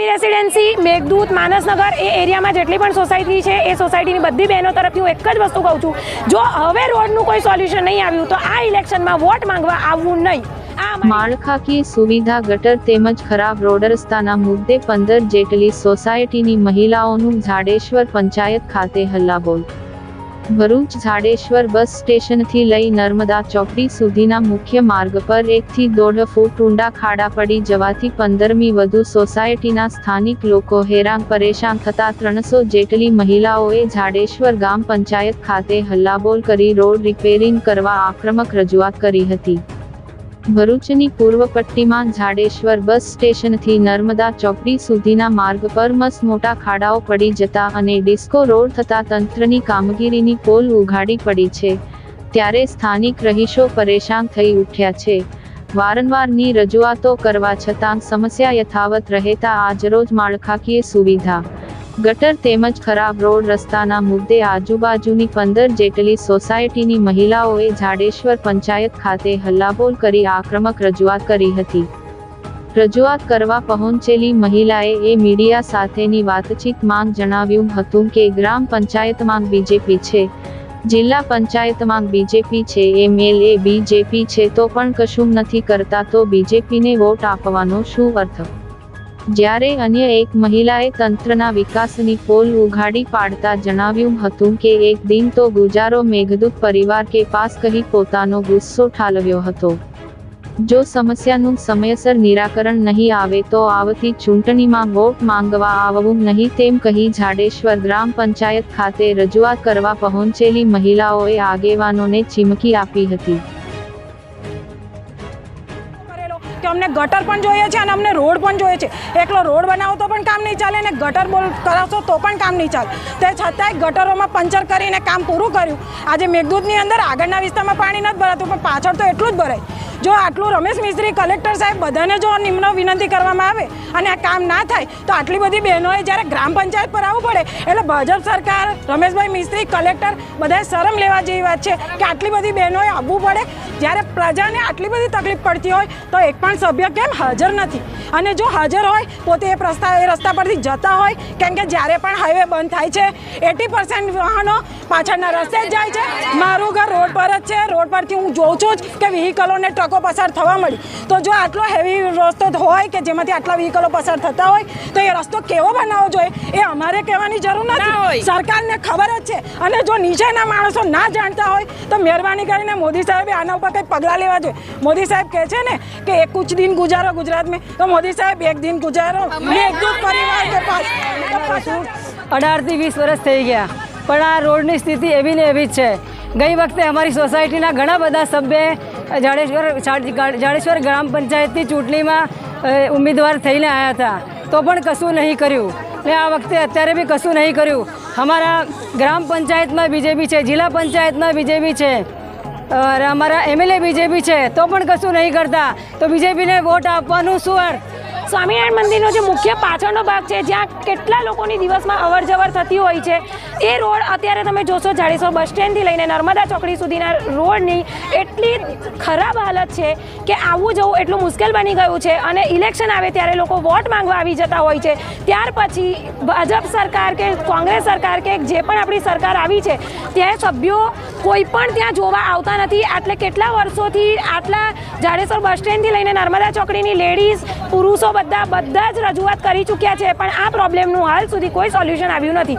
AP residency Meghdoot, Manasnagar એ એરિયામાં જેટલી પણ સોસાયટી છે, એ સોસાયટીની બધી બહેનો તરફથી હું એક જ વસ્તુ કહું છું. જો હવે રોડનું કોઈ સોલ્યુશન નહીં આવ્યું, તો આ ઇલેક્શનમાં વોટ માંગવા આવવું નહીં. માળખાકીય સુવિધા ગટર તેમજ ખરાબ રોડ મુદ્દે પંદર જેટલી સોસાયટીની મહિલાઓનું ઝાડેશ્વર પંચાયત ખાતે હલ્લાબોલ ભરૂચ ઝાડેશ્વર બસ સ્ટેશનથી લઈ નર્મદા ચોકડી સુધીના મુખ્ય માર્ગ પર એકથી દોઢ ફૂટ ઊંડા ખાડા પડી જવાથી પંદરમી વધુ સોસાયટીના સ્થાનિક લોકો હેરાન પરેશાન થતા ત્રણસો જેટલી મહિલાઓએ ઝાડેશ્વર ગામ પંચાયત ખાતે હલ્લાબોલ કરી રોડ રિપેરિંગ કરવા આક્રમક રજૂઆત કરી હતી. ભરૂચની પૂર્વ પટ્ટીમાં ઝાડેશ્વર બસ સ્ટેશનથી નર્મદા ચોકડી સુધીના માર્ગ પર મસ મોટા ખાડાઓ પડી જતા અને ડિસ્કો રોડ થતા તંત્રની કામગીરીની પોલ ઉઘાડી પડી છે, ત્યારે સ્થાનિક રહીશો પરેશાન થઈ ઉઠ્યા છે. વારંવારની રજૂઆતો કરવા છતાં સમસ્યા યથાવત રહેતા આજરોજ માળખાકીય સુવિધા ગટર તેમજ ખરાબ રોડ રસ્તાના મુદ્દે આજુબાજુની પંદર જેટલી સોસાયટીની મહિલાઓએ જાડેશ્વર પંચાયત ખાતે હલ્લાબોલ કરી આક્રમક રજૂઆત કરી હતી. રજૂઆત કરવા પહોંચેલી મહિલાએ એ મીડિયા સાથેની વાતચીત માંગ જણાવ્યું હતું કે ગ્રામ પંચાયતમાં બીજેપી છે, જિલ્લા પંચાયતમાં બીજેપી છે એમએલએ બીજેપી છે તો પણ કશું નથી કરતા તો બીજેપીને વોટ આપવાનો શું અર્થ? જ્યારે અન્ય એક મહિલાએ તંત્રના વિકાસની પોલ ઉઘાડી પાડતા જણાવ્યું હતું કે એક દિન તો ગુજારો મેઘદૂત પરિવાર કે પાસ કહી પોતાનો ગુસ્સો ઠાલવ્યો હતો. જો સમસ્યાનું સમયસર નિરાકરણ નહીં આવે તો આવતી ચૂંટણીમાં વોટ માંગવા આવવું નહીં તેમ કહી ઝાડેશ્વર ગ્રામ પંચાયત ખાતે રજૂઆત કરવા પહોંચેલી મહિલાઓએ આગેવાનોને ચીમકી આપી હતી. કે અમને ગટર પણ જોઈએ છે અને અમને રોડ પણ જોઈએ છે. એકલો રોડ બનાવો તો પણ કામ નહીં ચાલે અને ગટર બોલ કરાવશો તો પણ કામ નહીં ચાલે. તે છતાંય ગટરોમાં પંચર કરીને કામ પૂરું કર્યું. આજે મેઘદૂતની અંદર આગળના વિસ્તારમાં પાણી નથી ભરાતું, પણ પાછળ તો એટલું જ ભરાય. જો આટલું રમેશ મિસ્ત્રી કલેક્ટર સાહેબ બધાને જો નિમ્ન વિનંતી કરવામાં આવે અને આ કામ ના થાય, તો આટલી બધી બહેનોએ જ્યારે ગ્રામ પંચાયત પર આવવું પડે, એટલે ભાજપ સરકાર, રમેશભાઈ મિસ્ત્રી, કલેક્ટર બધાએ શરમ લેવા જેવી વાત છે કે આટલી બધી બહેનોએ આવવું પડે. જ્યારે પ્રજાને આટલી બધી તકલીફ પડતી હોય, તો એક પણ સભ્ય કેમ હાજર નથી? અને જો હાજર હોય પોતે એ રસ્તા એ રસ્તા પરથી જતા હોય, કેમ કે જ્યારે પણ હાઈવે બંધ થાય છે, એટી પર્સન્ટ વાહનો પાછળના રસ્તે જ જાય છે. મારું ઘર રોડ પર જ છે, રોડ પરથી હું જોઉં છું જ કે વ્હીકલોને ટ્રકો પસાર થવા મળી. તો જો આટલો હેવી રસ્તો હોય કે જેમાંથી આટલા વ્હીકલો પસાર થતા હોય તો એ રસ્તો કેવો બનાવવો જોઈએ? એ અમારે કહેવાની જરૂર નથી. સરકારને ખબર જ છે. અને જો નીચેના માણસો ના જાણતા હોય તો મહેરબાની કરીને મોદી સાહેબે આના ઉપર કંઈક પગલાં લેવા જોઈએ. મોદી સાહેબ કહે છે ને કે એક કુછ દિન ગુજારો ગુજરાત મેં તો મોદી સાહેબ એક દિન ગુજારો. મેઘદૂત પરિવાર કે પાસ અઢારથી વીસ વર્ષ થઈ ગયા. પણ આ રોડની સ્થિતિ એવી ને એવી જ છે. ગઈ વખતે અમારી સોસાયટીના ઘણા બધા સભ્ય જાડેશ્વર જાડેશ્વર ગ્રામ પંચાયતની ચૂંટણીમાં ઉમેદવાર થઈને આવ્યા હતા. તો પણ કશું નહીં કર્યું. ને આ વખતે અત્યારે બી કશું નહીં કર્યું. અમારા ગ્રામ પંચાયતમાં બીજેપી છે, જિલ્લા પંચાયતમાં બીજેપી છે અમારા એમએલએ બીજેપી છે, તો પણ કશું નહીં કરતા. તો બીજેપીને વોટ આપવાનું શું અર્થ? સ્વામિનારાયણ મંદિરનો જે મુખ્ય પાછળનો ભાગ છે, જ્યાં કેટલા લોકોની દિવસમાં અવર જવર થતી હોય છે, એ રોડ અત્યારે તમે જોશો જાડેશ્વર બસ સ્ટેન્ડથી લઈને નર્મદા ચોકડી સુધીના રોડની એટલી ખરાબ હાલત છે કે આવવું જવું એટલું મુશ્કેલ બની ગયું છે અને ઇલેક્શન આવે ત્યારે લોકો વોટ માંગવા આવી જતા હોય છે. ત્યાર પછી ભાજપ સરકાર કે કોંગ્રેસ સરકાર કે જે પણ આપણી સરકાર આવી છે, ત્યાં સભ્યો કોઈ પણ ત્યાં જોવા આવતા નથી. આટલે કેટલા વર્ષોથી આટલા જાડેશ્વર બસ સ્ટેન્ડથી લઈને નર્મદા ચોકડીની લેડીઝ પુરુષો બધા બધા જ રજૂઆત કરી ચૂક્યા છે, પણ આ પ્રોબ્લેમનું હાલ સુધી કોઈ સોલ્યુશન આવ્યું નથી.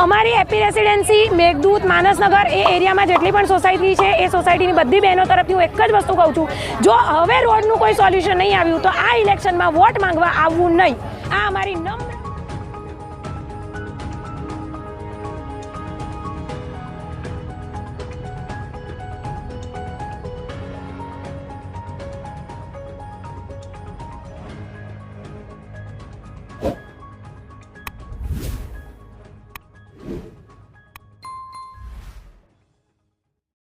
અમારી એપી રેસિડેન્સી મેઘદૂત, માનસનગર એ એરિયામાં જેટલી પણ સોસાયટી છે, એ સોસાયટીની બધી બહેનો તરફથી હું એક જ વસ્તુ કહું છું. જો હવે રોડનું કોઈ સોલ્યુશન નહીં આવ્યું, તો આ ઇલેક્શનમાં વોટ માંગવા આવવું નહીં. આ અમારી નમ્ર